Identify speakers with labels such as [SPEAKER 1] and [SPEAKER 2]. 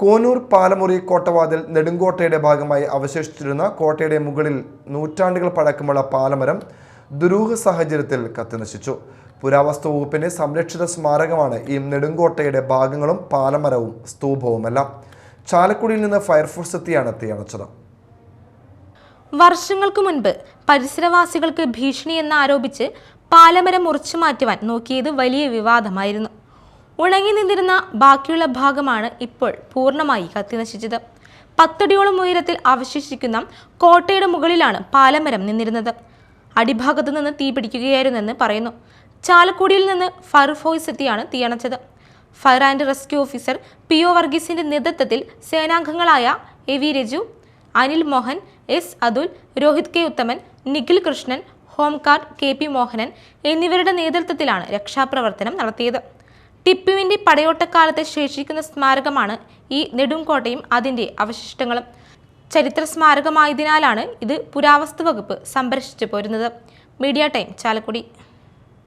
[SPEAKER 1] Conure പാലമുറി കോട്ടവാതിൽ നെടുങ്കോട്ടയുടെ ഭാഗമായി അവശേഷിച്ചിരുന്ന കോട്ടയുടെ മുകളിൽ നൂറ്റാണ്ടുകൾ പഴക്കമുള്ള പാലമരം ദുരൂഹ സാഹചര്യത്തിൽ കത്തിനശിച്ചു. പുരാവസ്തു വകുപ്പിന്റെ സംരക്ഷിത സ്മാരകമാണ് ഈ നെടുങ്കോട്ടയുടെ ഭാഗങ്ങളും പാലമരവും സ്തൂപവുമെല്ലാം. ചാലക്കുടിയിൽ നിന്ന് ഫയർഫോഴ്സ് എത്തിയാണ് തീയണച്ചത്.
[SPEAKER 2] വർഷങ്ങൾക്ക് മുൻപ് പരിസരവാസികൾക്ക് ഭീഷണിയെന്ന് ആരോപിച്ച് പാലമരം മുറിച്ചു മാറ്റുവാൻ നോക്കിയത് വലിയ വിവാദമായിരുന്നു. ഉണങ്ങി നിന്നിരുന്ന ബാക്കിയുള്ള ഭാഗമാണ് ഇപ്പോൾ പൂർണമായി കത്തിനശിച്ചത്. പത്തടിയോളം ഉയരത്തിൽ അവശേഷിക്കുന്ന കോട്ടയുടെ മുകളിലാണ് പാലമരം നിന്നിരുന്നത്. അടിഭാഗത്തു നിന്ന് തീ പിടിക്കുകയായിരുന്നെന്ന് പറയുന്നു. ചാലക്കുടിയിൽ നിന്ന് ഫയർഫോഴ്സ് എത്തിയാണ് തീയണച്ചത്. Fire and rescue officer P O വർഗീസിന്റെ നേതൃത്വത്തിൽ സേനാംഗങ്ങളായ A V Raju Anil Mohan S Athul Rohit K Uthaman Nikhil Krishnan home guard K P Mohanan എന്നിവരുടെ നേതൃത്വത്തിലാണ് രക്ഷാപ്രവർത്തനം നടത്തിയത്. ടിപ്പുവിന്റെ പടയോട്ടക്കാലത്ത് ശേഷിക്കുന്ന സ്മാരകമാണ് ഈ നെടുങ്കോട്ടയും അതിന്റെ അവശിഷ്ടങ്ങളും. ചരിത്ര സ്മാരകമായതിനാലാണ് ഇത് പുരാവസ്തു വകുപ്പ് സംരക്ഷിച്ചു പോരുന്നത്. Media time Chalakudy.